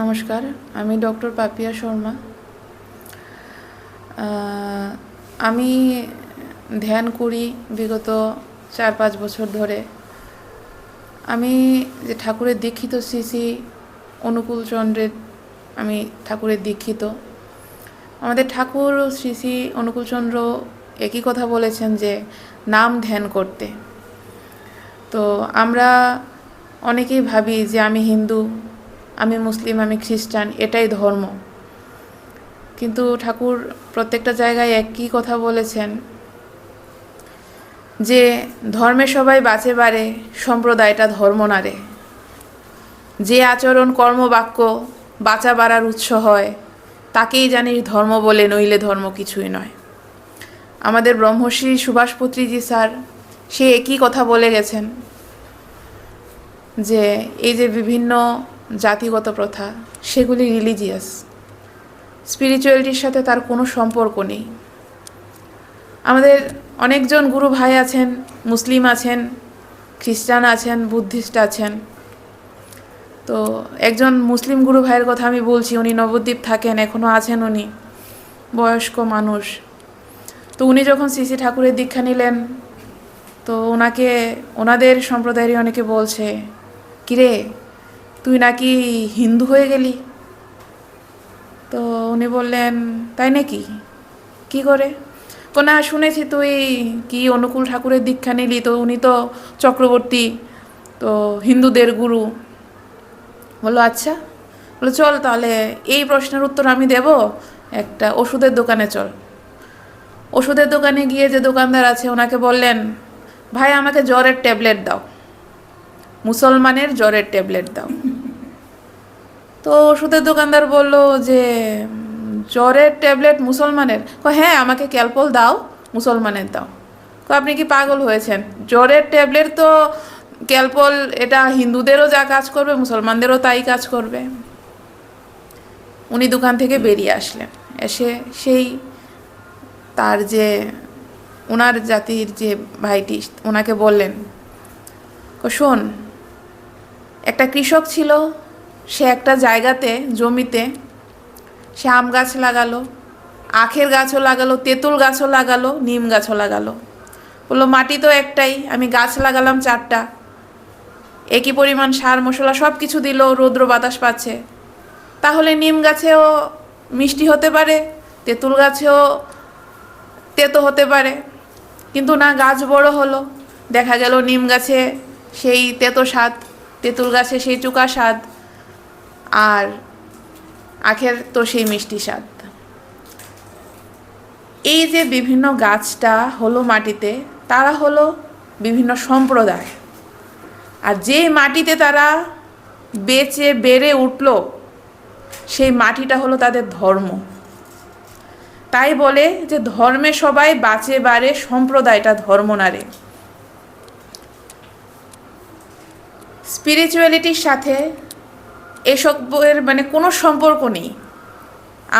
নমস্কার, আমি ডক্টর পাপিয়া শর্মা। আমি ধ্যান করি বিগত চার পাঁচ বছর ধরে। আমি যে ঠাকুরের দীক্ষিত শ্রী অনুকূল চন্দ্রের, আমি ঠাকুরের দীক্ষিত। আমাদের ঠাকুর শ্রী শ্রী অনুকূলচন্দ্র একই কথা বলেছেন যে, নাম ধ্যান করতে। তো আমরা অনেকেই ভাবি যে আমি হিন্দু আমি মুসলিম, আমি খ্রিস্টান, এটাই ধর্ম। কিন্তু ঠাকুর প্রত্যেকটা জায়গায় একই কথা বলেছেন যে ধর্মে সবাই বাঁচে বাড়ে, সম্প্রদায়টা ধর্ম না রে যে আচরণ, কর্ম, বাক্য বাঁচা বাড়ার উৎস হয়, তাকেই জানিস ধর্ম বলে, নইলে ধর্ম কিছুই নয়। আমাদের ব্রহ্মশ্রী সুভাষপত্রীজি স্যার, সে একই কথা বলে গেছেন যে এই যে বিভিন্ন জাতিগত প্রথা, সেগুলি রিলিজিয়াস স্পিরিচুয়ালিটির সাথে তার কোনো সম্পর্ক নেই। আমাদের অনেকজন গুরু ভাই আছেন, মুসলিম আছেন, খ্রিস্টান আছেন, বুদ্ধিস্ট আছেন। তো একজন মুসলিম গুরু ভাইয়ের কথা আমি বলছি, উনি নবদ্বীপ থাকেন এখনও আছেন উনি, বয়স্ক মানুষ। তো উনি যখন শ্রী ঠাকুরের দীক্ষা নিলেন, তো ওনাকে, ওনাদের সম্প্রদায়েরই অনেকে বলছে, কিরে তুই নাকি হিন্দু হয়ে গেলি? তো উনি বললেন, তাই নাকি? কি করে? তো না, শুনেছি তুই কি অনুকূল ঠাকুরের দীক্ষা নিলি? তো উনি তো চক্রবর্তী, তো হিন্দুদের গুরু। বলল আচ্ছা। বলো চল তাহলে, এই প্রশ্নের উত্তর আমি দেব। একটা ওষুধের দোকানে চল। ওষুধের দোকানে গিয়ে যে দোকানদার আছে, ওনাকে বললেন, ভাই, আমাকে জ্বরের ট্যাবলেট দাও। মুসলমানের জ্বরের ট্যাবলেট দাও। তো ওষুধের দোকানদার বলল যে, জ্বরের ট্যাবলেট মুসলমানের। কো হ্যাঁ আমাকে ক্যালপল দাও, মুসলমানের দাও। কো আপনি কি পাগল হয়েছেন? জ্বরের ট্যাবলেট তো ক্যালপল, এটা হিন্দুদেরও যা কাজ করবে, মুসলমানদেরও তাই কাজ করবে। উনি দোকান থেকে বেরিয়ে আসলেন। এসে সেই তার যে ওনার জাতির যে ভাইটি ওনাকে বললেন "কো শোন, একটা কৃষক ছিল সে একটা জায়গাতে, জমিতে সে আম গাছ লাগালো, আখের গাছও লাগালো, তেঁতুল গাছও লাগালো, নিম গাছও লাগালো। বলল, মাটি তো একটাই, আমি গাছ লাগালাম চারটা। একই পরিমাণ সার, মশলা সব কিছু দিল, রৌদ্র বাতাস পাচ্ছে। তাহলে নিম গাছেও মিষ্টি হতে পারে, তেঁতুল গাছেও তেতো হতে পারে। কিন্তু না, গাছ বড় হলো। দেখা গেল নিম গাছে সেই তেতো স্বাদ, তেঁতুল গাছে সেই চুকা স্বাদ। আর আখের তো সেই মিষ্টি স্বাদ। এই যে বিভিন্ন গাছটা হলো মাটিতে, তারা হলো বিভিন্ন সম্প্রদায়। আর যে মাটিতে তারা বেঁচে, বেড়ে উঠল, সেই মাটিটা হলো তাদের ধর্ম। তাই বলে যে ধর্মে সবাই বাঁচে, বাড়ে, সম্প্রদায়টা ধর্ম নারে স্পিরিচুয়ালিটির সাথে এসবের মানে কোনো সম্পর্ক নেই।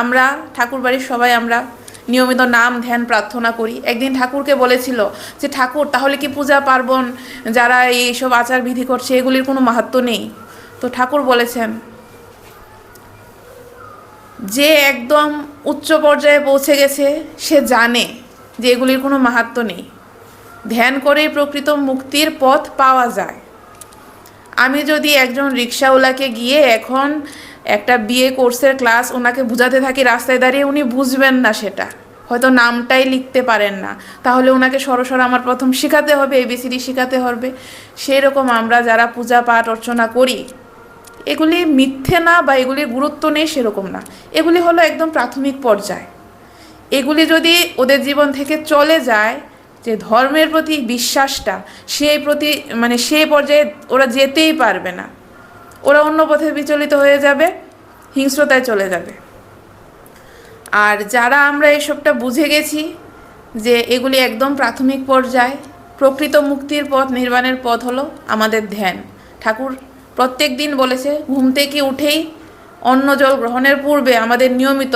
আমরা ঠাকুর বাড়ির সবাই আমরা নিয়মিত নাম, ধ্যান, প্রার্থনা করি। একদিন ঠাকুরকে বলেছিল যে, ঠাকুর, তাহলে কি পূজা পার্বণ, যারা এইসব আচার বিধি করছে, এগুলির কোনো মাহাত্ম নেই? তো ঠাকুর বলেছেন, যে একদম উচ্চ পর্যায়ে পৌঁছে গেছে, সে জানে যে এগুলির কোনো মাহাত্ম নেই। ধ্যান করেই প্রকৃত মুক্তির পথ পাওয়া যায়। আমি যদি একজন রিক্সাওয়ালাকে গিয়ে এখন একটা বিয়ে কোর্সের ক্লাস ওনাকে বুঝাতে থাকি রাস্তায় দাঁড়িয়ে, উনি বুঝবেন না সেটা। হয়তো নামটাই লিখতে পারেন না। তাহলে ওনাকে সরসর আমার প্রথম শেখাতে হবে এবিসিডি শেখাতে হবে। সেই রকম আমরা যারা পূজা পাঠ অর্চনা করি, এগুলি মিথ্যে না বা এগুলির গুরুত্ব নেই সেরকম না। এগুলি হলো একদম প্রাথমিক পর্যায়। এগুলি যদি ওদের জীবন থেকে চলে যায় যে ধর্মের প্রতি বিশ্বাসটা সেই প্রতি মানে সেই পর্যায়ে ওরা যেতেই পারবে না। ওরা অন্য পথে বিচলিত হয়ে যাবে, হিংস্রতায় চলে যাবে। আর যারা আমরা এসবটা বুঝে গেছি যে এগুলি একদম প্রাথমিক পর্যায়, প্রকৃত মুক্তির পথ নির্বাণের পথ হলো আমাদের ধ্যান। ঠাকুর প্রত্যেক দিন বলেছে, ঘুম থেকে উঠেই অন্ন জল গ্রহণের পূর্বে আমাদের নিয়মিত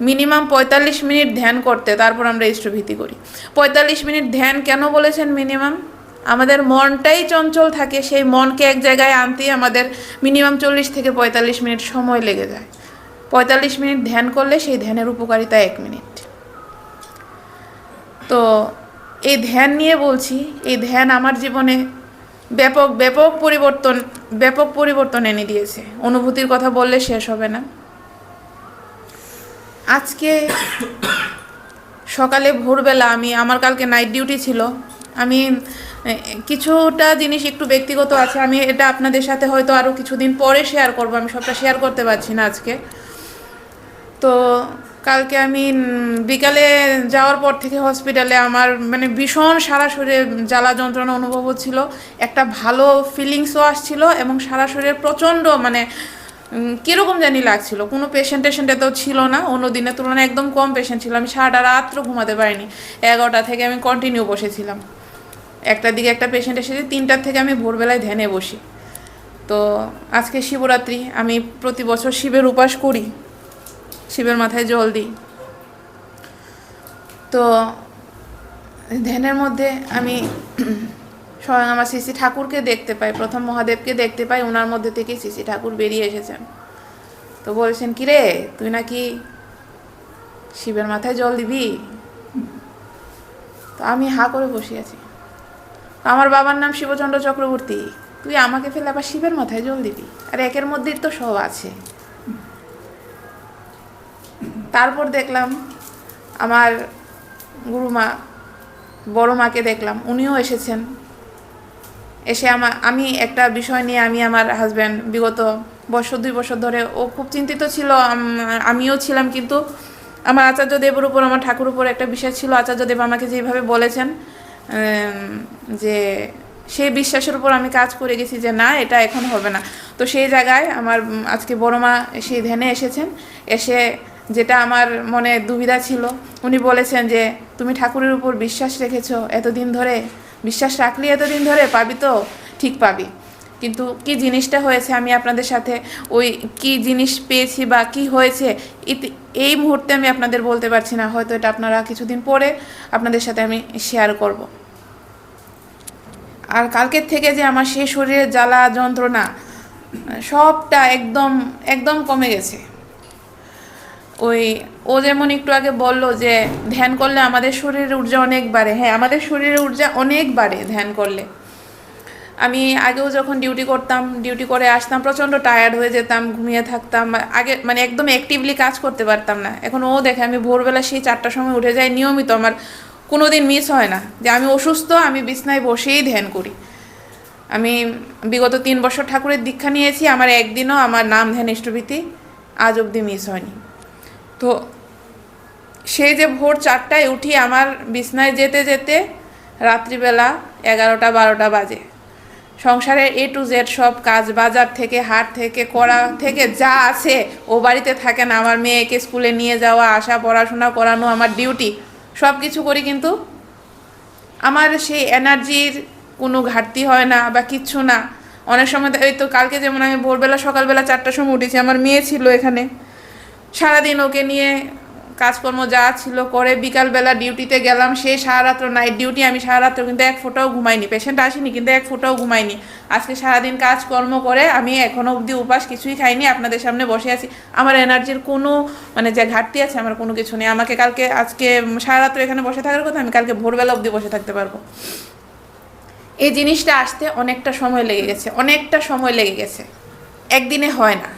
মিনিমাম পঁয়তাল্লিশ মিনিট ধ্যান করতে, তারপর আমরা ইষ্টভীতি করি। পঁয়তাল্লিশ মিনিট ধ্যান কেন বলেছেন মিনিমাম? আমাদের মনটাই চঞ্চল থাকে, সেই মনকে এক জায়গায় আনতেই আমাদের মিনিমাম চল্লিশ থেকে পঁয়তাল্লিশ মিনিট সময় লেগে যায়। পঁয়তাল্লিশ মিনিট ধ্যান করলে সেই ধ্যানের উপকারিতা এক মিনিট। তো এই ধ্যান নিয়ে বলছি, এই ধ্যান আমার জীবনে ব্যাপক ব্যাপক পরিবর্তন ব্যাপক পরিবর্তন এনে দিয়েছে। অনুভূতির কথা বললে শেষ হবে না। আজকে সকালে ভোরবেলা আমি, আমার কালকে নাইট ডিউটি ছিল, আমি কিছুটা জিনিস একটু ব্যক্তিগত আছে, আমি এটা আপনাদের সাথে হয়তো আরও কিছুদিন পরে শেয়ার করব, আমি সবটা শেয়ার করতে পারছি না আজকে। তো কালকে আমি বিকালে যাওয়ার পর থেকে হসপিটালে আমার মানে ভীষণ সারা শরীরে জ্বালা যন্ত্রণা অনুভব হচ্ছিল, একটা ভালো ফিলিংসও আসছিল এবং সারা শরীরে প্রচণ্ড মানে কীরকম জানি লাগছিল? কোনো পেশেন্ট টেশেন্ট তো ছিল না, অন্য দিনের তুলনায় একদম কম পেশেন্ট ছিল। আমি সারাটা রাত্র ঘুমাতে পারিনি। এগারোটা থেকে আমি কন্টিনিউ বসেছিলাম। একটার দিকে একটা পেশেন্ট এসেছে, তিনটার থেকে আমি ভোরবেলায় ধ্যানে বসি। তো আজকে শিবরাত্রি, আমি প্রতি বছর শিবের উপাস করি। শিবের মাথায় জল দিই। তো ধ্যানের মধ্যে আমি স্বয়ং আমার শ্রী ঠাকুরকে দেখতে পাই, প্রথম মহাদেবকে দেখতে পাই ওনার মধ্যে থেকে শ্রী ঠাকুর বেরিয়ে এসেছেন তো বলছেন কি রে তুই নাকি শিবের মাথায় জল দিবি? তো আমি হা করে বসে আছি। আমার বাবার নাম শিবচন্দ্র চক্রবর্তী, তুই আমাকে ফেলে আবার শিবের মাথায় জল দিবি? আর, একের মধ্যেই তো সব আছে। তারপর দেখলাম, আমার গুরুমা, বড় মাকে দেখলাম, উনিও এসেছেন। এসে আমার আমি একটা বিষয় নিয়ে আমি আমার হাজব্যান্ড বিগত বছর, দুই বছর ধরে ও খুব চিন্তিত ছিল আমিও ছিলাম কিন্তু আমার আচার্য দেবের উপর, আমার ঠাকুর উপর একটা বিশ্বাস ছিল। আচার্য দেব আমাকে যেভাবে বলেছেন যে সেই বিশ্বাসের উপর আমি কাজ করে গেছি যে না, এটা এখন হবে না। তো সেই জায়গায় আমার আজকে বড় মা সেই ধ্যানে এসেছেন। এসে যেটা আমার মনে দুবিধা ছিল, উনি বলেছেন যে, তুমি ঠাকুরের উপর বিশ্বাস রেখেছো, এতদিন ধরে বিশ্বাস রাখলি এতদিন ধরে, পাবি তো? ঠিক পাবি। কিন্তু কি জিনিসটা হয়েছে আমি আপনাদের সাথে, ওই কি জিনিস পেয়েছি বা কি হয়েছে এই মুহূর্তে আমি আপনাদের বলতে পারছি না। হয়তো এটা আপনারা কিছুদিন পরে আপনাদের সাথে আমি শেয়ার করব। আর কালকের থেকে যে আমার সেই শরীরের জ্বালা, যন্ত্রণা, সবটা একদম একদম কমে গেছে। ওই ও যেমন একটু আগে বলল যে ধ্যান করলে আমাদের শরীরের ঊর্জা অনেক বাড়ে। হ্যাঁ আমাদের শরীরের ঊর্জা অনেক বাড়ে ধ্যান করলে। আমি আগেও যখন ডিউটি করতাম ডিউটি করে আসতাম, প্রচণ্ড টায়ার্ড হয়ে যেতাম, ঘুমিয়ে থাকতাম। আগে মানে একদম অ্যাক্টিভলি কাজ করতে পারতাম না। এখন ও দেখে আমি ভোরবেলা সেই চারটার সময় উঠে যাই, নিয়মিত আমার কোনো দিন মিস হয় না। যে আমি অসুস্থ, আমি বিছনায় বসেই ধ্যান করি। আমি বিগত তিন বছর ঠাকুরের দীক্ষা নিয়েছি, আমার একদিনও আমার নাম ধ্যান ইষ্টভীতি আজ অবধি মিস হয়নি। তো সেই যে ভোর চারটায় উঠি আমার বিছনায় যেতে যেতে রাত্রিবেলা এগারোটা বারোটা বাজে। সংসারের এ টু জেড সব কাজ বাজার থেকে, হাট থেকে করা থেকে যা আছে, ও বাড়িতে থাকে না। আমার মেয়েকে স্কুলে নিয়ে যাওয়া, আসা, পড়াশোনা করানো, আমার ডিউটি সব কিছু করি কিন্তু আমার সেই এনার্জির কোনো ঘাটতি হয় না বা কিচ্ছু না। অনেক সময় ওই তো কালকে যেমন আমি ভোরবেলা, সকালবেলা চারটার সময় উঠেছি, আমার মেয়ে ছিল এখানে। সারাদিন ওকে নিয়ে কাজকর্ম যা ছিল করে বিকালবেলা ডিউটিতে গেলাম সেই সারা রাত্র নাইট ডিউটি আমি সারা রাত্র কিন্তু এক ফোঁটাও ঘুমাইনি। পেশেন্ট আসেনি, কিন্তু এক ফোঁটাও ঘুমাইনি। আজকে সারাদিন কাজকর্ম করে আমি এখনও অবধি উপাস কিছুই খাইনি, আপনাদের সামনে বসে আছি। আমার এনার্জির কোনো মানে যে ঘাটতি আছে, আমার কোনো কিছু নেই। আমাকে কালকে, আজকে সারা রাত্র এখানে বসে থাকার কথা, আমি কালকে ভোরবেলা অবধি বসে থাকতে পারব। এই জিনিসটা আসতে অনেকটা সময় লেগে গেছে, অনেকটা সময় লেগে গেছে। একদিনে হয় না।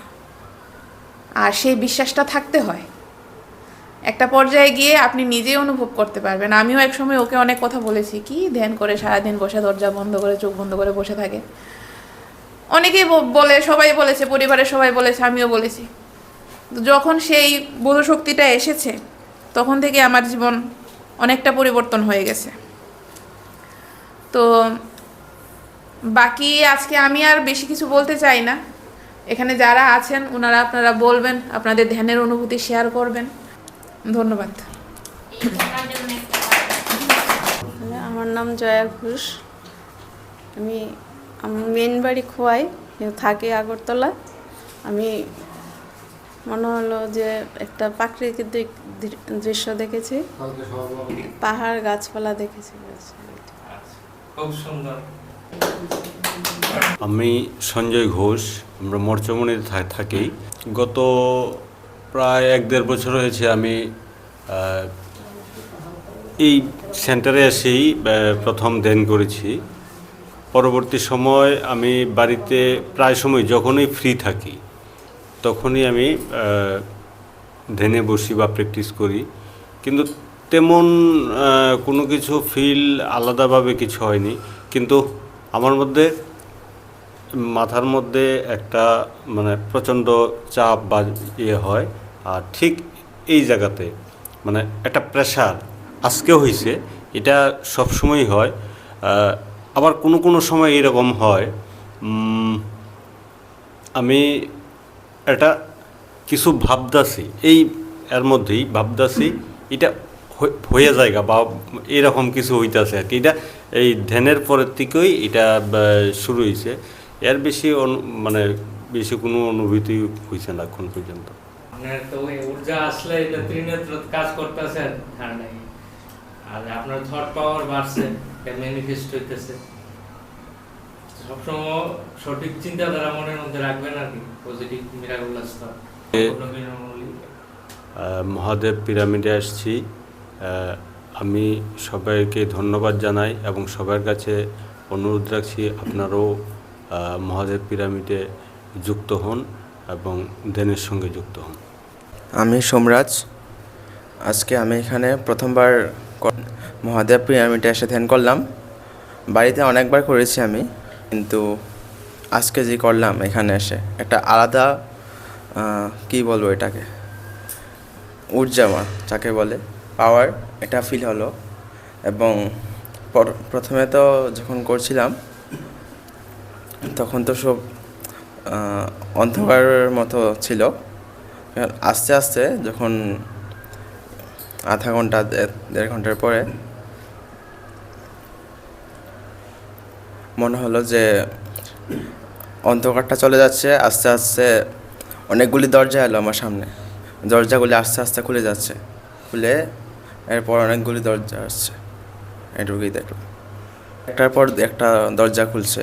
আর সেই বিশ্বাসটা থাকতে হয়। একটা পর্যায়ে গিয়ে আপনি নিজেই অনুভব করতে পারবেন। আমিও এক সময় ওকে অনেক কথা বলেছি, কি ধ্যান করে সারাদিন বসে দরজা বন্ধ করে, চোখ বন্ধ করে বসে থাকে। অনেকেই বলে, সবাই বলেছে, পরিবারের সবাই বলেছে, আমিও বলেছি। যখন সেই বোধশক্তিটা এসেছে, তখন থেকে আমার জীবন অনেকটা পরিবর্তন হয়ে গেছে। তো বাকি আজকে আমি আর বেশি কিছু বলতে চাই না। এখানে যারা আছেন, ওনারা আপনারা বলবেন, আপনাদের ধ্যানের অনুভূতি শেয়ার করবেন। ধন্যবাদ। আমার নাম জয়া ঘোষ। আমি আমার মেন বাড়ি খোয়াই থাকি আগরতলা। আমি মনে হলো যে একটা প্রাকৃতিক দিক- দৃশ্য দেখেছি। পাহাড় গাছপালা দেখেছি। ব্যাস। খুব সুন্দর। আমি সঞ্জয় ঘোষ আমরা মরচমনিতে থা- থাকি। গত প্রায় এক দেড় বছর হয়েছে আমি এই সেন্টারে এসেই প্রথম ধ্যান করেছি। পরবর্তী সময় আমি বাড়িতে প্রায় সময় যখনই ফ্রি থাকি, তখনই আমি ধ্যানে বসি বা প্র্যাকটিস করি। কিন্তু তেমন কোনো কিছু ফিল আলাদাভাবে কিছু হয়নি। কিন্তু আমার মধ্যে মাথার মধ্যে একটা মানে প্রচণ্ড চাপ বা ইয়ে হয়। আর ঠিক এই জায়গাতে মানে একটা প্রেশার আজকেও হয়েছে এটা সবসময়ই হয়। আবার কোনো কোনো সময় এরকম হয়। আমি এটা কিছু ভাবদাসি এই এর মধ্যেই ভাবদাসি এটা হয়ে- জায়গা বা এরকম কিছু হইতাছে আর কি। এটা এই ধ্যানের পরের থেকেই এটা শুরু হয়েছে এর বেশি মানে বেশি কোনো অনুভূতি হয়েছে না এখন পর্যন্ত। আপনার তো ওই ঊর্জা আসলে ত্রিনেত্র কাজ করতেছেন আর নাই। আর আপনার থট পাওয়ার বাড়ছে ম্যানিফেস্ট হইতেছে। সবসময় সঠিক চিন্তাধারা মনের মধ্যে রাখবেন আর কি পজিটিভ মহাদেব পিরামিডে আসছি। আমি সবাইকে ধন্যবাদ জানাই এবং সবার কাছে অনুরোধ রাখছি আপনারাও মহাদেব পিরামিডে যুক্ত হন এবং ধ্যানের সঙ্গে যুক্ত হন। আমি সোমরাজ। আজকে আমি এখানে প্রথমবার মহাদেব পিরামিডে এসে ধ্যান করলাম। বাড়িতে অনেকবার করেছি আমি, কিন্তু আজকে যে করলাম এখানে এসে, একটা আলাদা কি বলব এটাকে? ঊর্জামা যাকে বলে পাওয়ার এটা ফিল হলো। এবং প্রথমে তো যখন করছিলাম তখন তো সব অন্ধকারের মতো ছিল। আস্তে আস্তে যখন আধা ঘণ্টা দেড় ঘণ্টার পরে মনে হলো যে অন্ধকারটা চলে যাচ্ছে, আস্তে আস্তে অনেকগুলি দরজা এলো আমার সামনে। দরজাগুলি আস্তে আস্তে খুলে যাচ্ছে। খুলে এরপর অনেকগুলি দরজা আসছে। এটুকুই দেখলাম। একটার পর একটা দরজা খুলছে।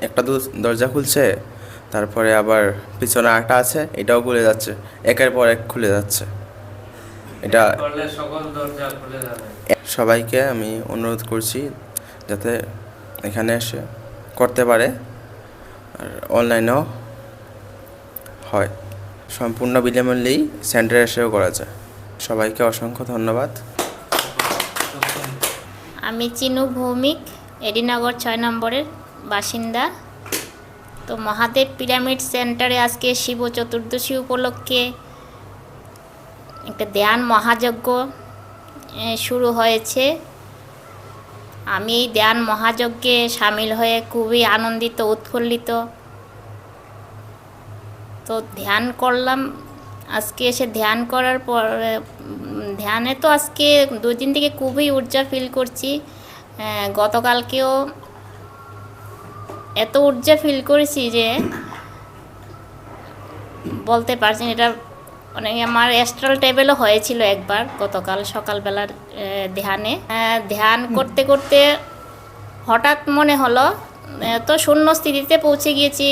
একটা দু- দরজা খুলছে তারপরে আবার পিছনে আরেকটা আছে এটাও খুলে যাচ্ছে একের পর এক খুলে যাচ্ছে। এটা করলে সকল দরজা খুলে যাবে। সবাইকে আমি অনুরোধ করছি যাতে এখানে এসে করতে পারে আর অনলাইনেও হয়। সম্পূর্ণ বিনামূল্যেই সেন্টারে এসেও করা যায়। সবাইকে অসংখ্য ধন্যবাদ। আমি চিনু ভৌমিক এডিনগর ছয় নম্বরের বাসিন্দা। তো মহাদেব পিরামিড সেন্টারে আজকে শিব চতুর্দশী উপলক্ষে একটা ধ্যান মহাযজ্ঞ শুরু হয়েছে। আমি এই ধ্যান মহাযজ্ঞে সামিল হয়ে খুবই আনন্দিত, উৎফুল্লিত। তো ধ্যান করলাম। আজকে এসে ধ্যান করার পর ধ্যানে তো আজকে দুই দিন থেকে খুবই ঊর্জা ফিল করছি। গতকালকেও এত ঊর্জা ফিল করেছি যে বলতে পারছি না, এটা অনেক আমার অ্যাস্ট্রাল টেবেলও হয়েছিল একবার গতকাল সকালবেলার ধ্যানে। ধ্যান করতে করতে হঠাৎ মনে হলো তো শূন্য স্থিতিতে পৌঁছে গিয়েছি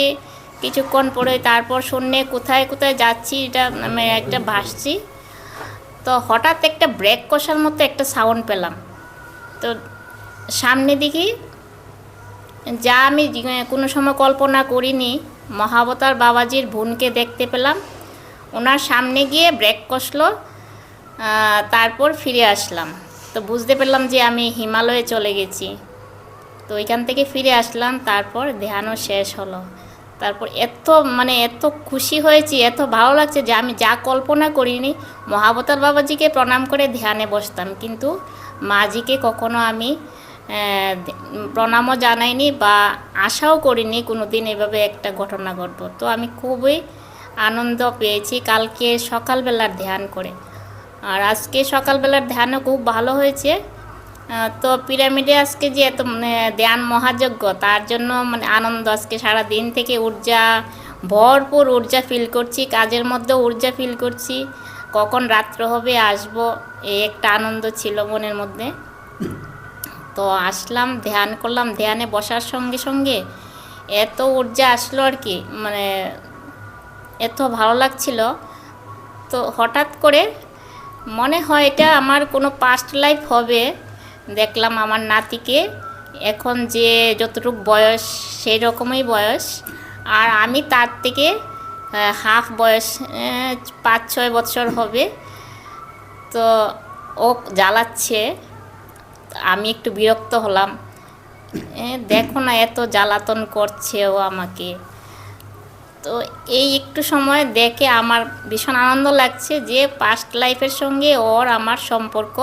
কিছুক্ষণ পরে তারপর শূন্যে কোথায় কোথায় যাচ্ছি এটা আমি একটা ভাসছি। তো হঠাৎ একটা ব্রেক কষার মতো একটা সাউন্ড পেলাম। তো সামনে দিকে যা আমি কোনো সময় কল্পনা করিনি, মহাবতার বাবাজির বোনকে দেখতে পেলাম। ওনার সামনে গিয়ে ব্রেক কষলো তারপর ফিরে আসলাম। তো বুঝতে পারলাম যে আমি হিমালয়ে চলে গেছি। তো ওইখান থেকে ফিরে আসলাম, তারপর ধ্যানও শেষ হলো। তারপর এত মানে এত খুশি হয়েছি, এত ভালো লাগছে যে আমি যা কল্পনা করিনি, মহাবতার বাবাজিকে প্রণাম করে ধ্যানে বসতাম। কিন্তু মাজিকে কখনো আমি প্রণামও জানাইনি বা আশাও করিনি কোনো দিন এভাবে একটা ঘটনা ঘটব। তো আমি খুবই আনন্দ পেয়েছি কালকে সকালবেলার ধ্যান করে। আর আজকে সকালবেলার ধ্যানও খুব ভালো হয়েছে। তো পিরামিডে আজকে যে এত মানে ধ্যান মহাযজ্ঞ, তার জন্য মানে আনন্দ আজকে সারা দিন থেকে ঊর্জা, ভরপুর ঊর্জা ফিল করছি, কাজের মধ্যেও ঊর্জা ফিল করছি। কখন রাত্র হবে, আসব, এই একটা আনন্দ ছিল মনের মধ্যে। তো আসলাম, ধ্যান করলাম। ধ্যানে বসার সঙ্গে সঙ্গে এত ঊর্জা আসলো আর কি মানে এত ভালো লাগছিল। তো হঠাৎ করে মনে হয় এটা আমার কোনো পাস্ট লাইফ হবে। দেখলাম আমার নাতিকে, এখন যে যতটুকু বয়স সেই রকমই বয়স। আর আমি তার থেকে হাফ বয়স পাঁচ ছয় বছর হবে। তো ও জ্বালাচ্ছে। আমি একটু বিরক্ত হলাম। দেখো না, এত জ্বালাতন করছে ও আমাকে। তো এই একটু সময় দেখে আমার ভীষণ আনন্দ লাগছে যে পাস্ট লাইফের সঙ্গে ওর আমার সম্পর্ক।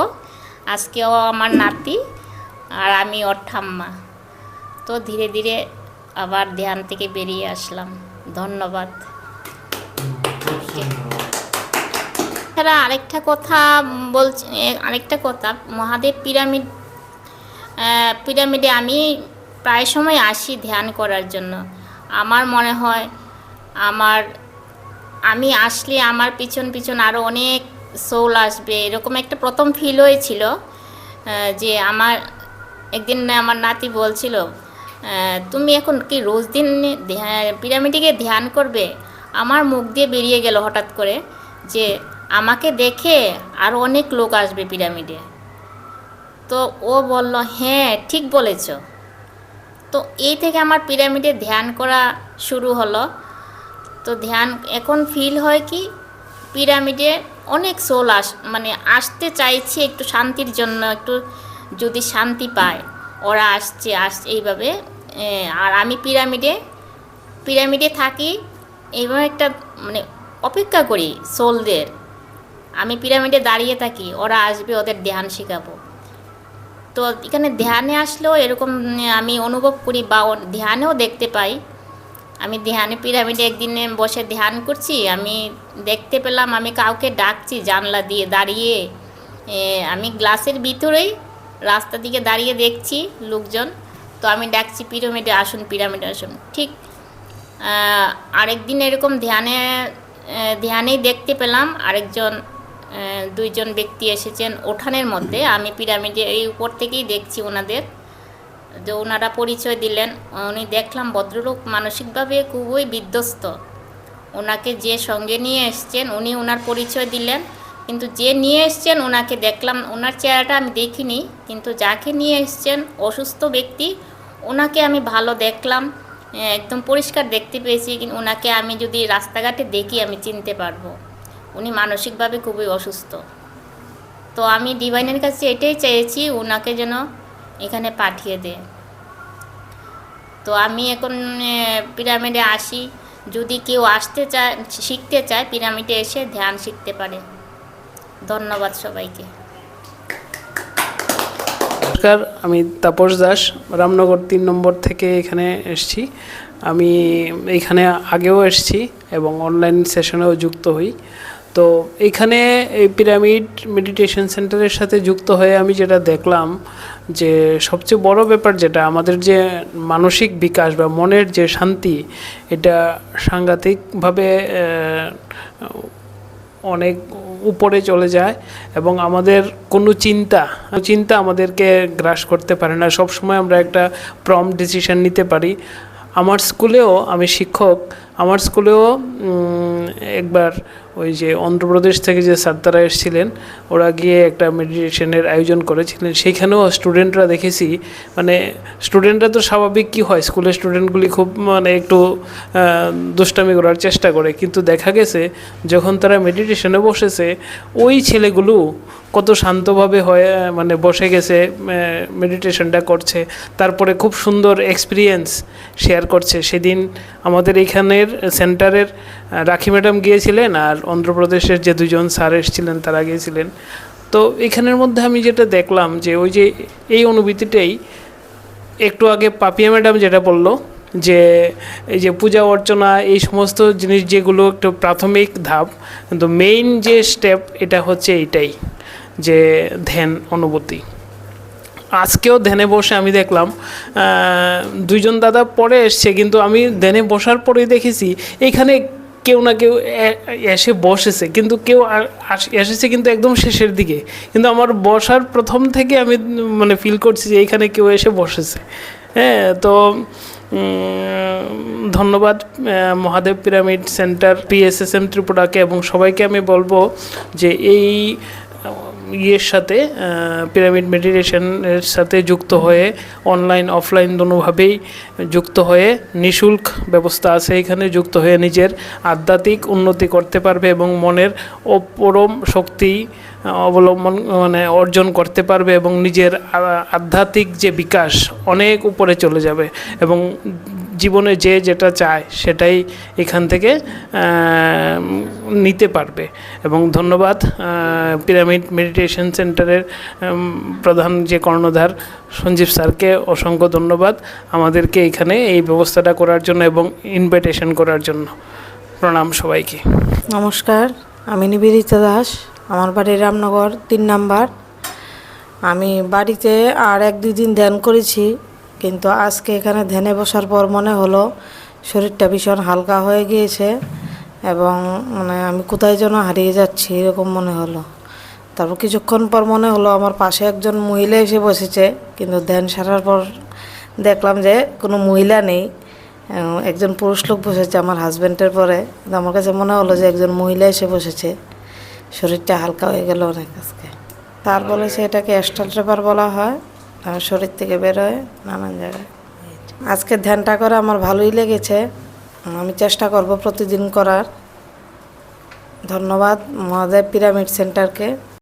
আজকে ও আমার নাতি আর আমি ওর ঠাম্মা। তো ধীরে ধীরে আবার ধ্যান থেকে বেরিয়ে আসলাম। ধন্যবাদ। আরেকটা কথা বলছি আরেকটা কথা। মহাদেব পিরামিড পিরামিডে আমি প্রায় সময় আসি ধ্যান করার জন্য। আমার মনে হয় আমার, আমি আসলে আমার পিছন পিছন আরও অনেক সোল আসবে। এরকম একটা প্রথম ফিল হয়েছিল যে আমার একদিন আমার নাতি বলছিল তুমি এখন কি রোজ দিন পিরামিডে ধ্যান করবে? আমার মুখ দিয়ে বেরিয়ে গেল হঠাৎ করে, যে আমাকে দেখে আরও অনেক লোক আসবে পিরামিডে। তো ও বলল হ্যাঁ ঠিক বলেছ। তো এই থেকে আমার পিরামিডে ধ্যান করা শুরু হলো। তো ধ্যান এখন ফিল হয় কি, পিরামিডে অনেক সোল আস মানে আসতে চাইছি একটু শান্তির জন্য, একটু যদি শান্তি পায়, ওরা আসছে আসছে এইভাবে। আর আমি পিরামিডে পিরামিডে থাকি, এইভাবে একটা মানে অপেক্ষা করি সোলদের আমি পিরামিডে দাঁড়িয়ে থাকি, ওরা আসবে, ওদের ধ্যান শেখাবো। তো এখানে ধ্যানে আসলেও এরকম, আমি অনুভব করি বা ধ্যানেও দেখতে পাই। আমি ধ্যানে পিরামিডে একদিনে বসে ধ্যান করছি, আমি দেখতে পেলাম, আমি কাউকে ডাকছি জানলা দিয়ে দাঁড়িয়ে। আমি গ্লাসের ভিতরেই রাস্তা দিকে দাঁড়িয়ে দেখছি লোকজন। তো আমি ডাকছি, পিরামিডে আসুন পিরামিডে আসুন। ঠিক আরেকদিন এরকম ধ্যানে ধ্যানেই দেখতে পেলাম, আরেকজন দুইজন ব্যক্তি এসেছেন ওঠানের মধ্যে। আমি পিরামিডে এই উপর থেকেই দেখছি ওনাদের। যে ওনারা পরিচয় দিলেন, উনি দেখলাম ভদ্রলোক মানসিকভাবে খুবই বিধ্বস্ত। ওনাকে যে সঙ্গে নিয়ে এসছেন, উনি ওনার পরিচয় দিলেন। কিন্তু যে নিয়ে এসছেন, ওনাকে দেখলাম, ওনার চেহারাটা আমি দেখিনি। কিন্তু যাকে নিয়ে এসছেন, অসুস্থ ব্যক্তি, ওনাকে আমি ভালো দেখলাম, একদম পরিষ্কার দেখতে পেয়েছি। ওনাকে আমি যদি রাস্তাঘাটে দেখি, আমি চিনতে পারব। উনি মানসিকভাবে খুবই অসুস্থ। তো আমি ডিভাইনের কাছে এটাই চেয়েছি ওনাকে যেন এখানে পাঠিয়ে দেয়। তো আমি এখন পিরামিডে আসি। যদি কেউ আসতে চায়, শিখতে চায়, পিরামিডে এসে ধ্যান শিখতে পারে। ধন্যবাদ সবাইকে। নমস্কার, আমি তাপস দাস, রামনগর তিন নম্বর থেকে এখানে এসেছি। আমি এইখানে আগেও এসেছি এবং অনলাইন সেশনেও যুক্ত হই। তো এখানে এই পিরামিড মেডিটেশন সেন্টারের সাথে যুক্ত হয়ে আমি যেটা দেখলাম যে সবচেয়ে বড় ব্যাপার যেটা, আমাদের যে মানসিক বিকাশ বা মনের যে শান্তি, এটা সাংঘাতিকভাবে অনেক উপরে চলে যায় এবং আমাদের কোনো চিন্তা চিন্তা আমাদেরকে গ্রাস করতে পারে না। সব সময় আমরা একটা প্রম ডিসিশন নিতে পারি। আমার স্কুলেও আমি শিক্ষক, আমার স্কুলেও একবার ওই যে অন্ধ্রপ্রদেশ থেকে যে সাদ্দারা এসেছিলেন, ওরা গিয়ে একটা মেডিটেশনের আয়োজন করেছিলেন। সেইখানেও স্টুডেন্টরা দেখেছি মানে স্টুডেন্টরা তো স্বাভাবিক কী হয়? স্কুলের স্টুডেন্টগুলি খুব মানে একটু দুষ্টামি করার চেষ্টা করে। কিন্তু দেখা গেছে, যখন তারা মেডিটেশনে বসেছে, ওই ছেলেগুলো কত শান্তভাবে হয়ে মানে বসে গেছে মেডিটেশনটা করছে। তারপরে খুব সুন্দর এক্সপিরিয়েন্স শেয়ার করছে। সেদিন আমাদের এইখানের সেন্টারের রাখি ম্যাডাম গিয়েছিলেন আর অন্ধ্রপ্রদেশের যে দুজন স্যার এসেছিলেন, তারা গিয়েছিলেন। তো এখানের মধ্যে আমি যেটা দেখলাম যে, ওই যে এই অনুভূতিটাই একটু আগে পাপিয়া ম্যাডাম যেটা বলল যে, এই যে পূজা অর্চনা, এই সমস্ত জিনিস যেগুলো একটু প্রাথমিক ধাপ, কিন্তু মেইন যে স্টেপ এটা হচ্ছে এইটাই। যে ধ্যান অনুভূতি। আজকেও ধ্যানে বসে আমি দেখলাম দুইজন দাদা পরে এসছে, কিন্তু আমি ধ্যানে বসার পরেই দেখেছি, এখানে কেউ না কেউ এসে বসেছে, কিন্তু কেউ এসেছে কিন্তু একদম শেষের দিকে। কিন্তু আমার বসার প্রথম থেকে আমি মানে ফিল করছি যে এইখানে কেউ এসে বসেছে। হ্যাঁ তো ধন্যবাদ মহাদেব পিরামিড সেন্টার পিএসএসএম ত্রিপুরাকে, এবং সবাইকে আমি বলব যে এই ইয়ের সাথে পিরামিড মেডিটেশনের সাথে যুক্ত হয়ে অনলাইন অফলাইন দোনোভাবেই যুক্ত হয়ে নিঃশুল্ক ব্যবস্থা আছে এখানে, যুক্ত হয়ে নিজের আধ্যাত্মিক উন্নতি করতে পারবে এবং মনের অপরম শক্তি অবলম্বন মানে অর্জন করতে পারবে এবং নিজের আধ্যাত্মিক যে বিকাশ অনেক উপরে চলে যাবে এবং জীবনে যে যেটা চায় সেটাই এখান থেকে নিতে পারবে। এবং ধন্যবাদ পিরামিড মেডিটেশন সেন্টারের প্রধান যে কর্ণধার সঞ্জীব স্যারকে অসংখ্য ধন্যবাদ আমাদেরকে এখানে এই ব্যবস্থাটা করার জন্য এবং ইনভাইটেশন করার জন্য। প্রণাম সবাইকে। নমস্কার, আমি নিবেদিতা দাস, আমার বাড়ি রামনগর, তিন নাম্বার। আমি বাড়িতে আর এক দুই দিন ধ্যান করেছি। কিন্তু আজকে এখানে ধ্যানে বসার পর মনে হলো শরীরটা ভীষণ হালকা হয়ে গিয়েছে এবং মানে আমি কোথায় যেন হারিয়ে যাচ্ছি, এরকম মনে হলো। তারপর কিছুক্ষণ পর মনে হলো আমার পাশে একজন মহিলা এসে বসেছে, কিন্তু ধ্যান সারার পর দেখলাম যে কোনো মহিলা নেই। একজন পুরুষ লোক বসেছে আমার হাজব্যান্ডের পরে আমার কাছে মনে হলো যে একজন মহিলা এসে বসেছে। শরীরটা হালকা হয়ে গেল অনেক আজকে। তার বলেছে এটাকে অ্যাস্ট্রাল ট্রেপার বলা হয়। আর শরীর থেকে বেরোয় নানান জায়গায়। আজকে ধ্যানটা করে আমার ভালোই লেগেছে। আমি চেষ্টা করব প্রতিদিন করার। ধন্যবাদ মহাদেব পিরামিড সেন্টারকে।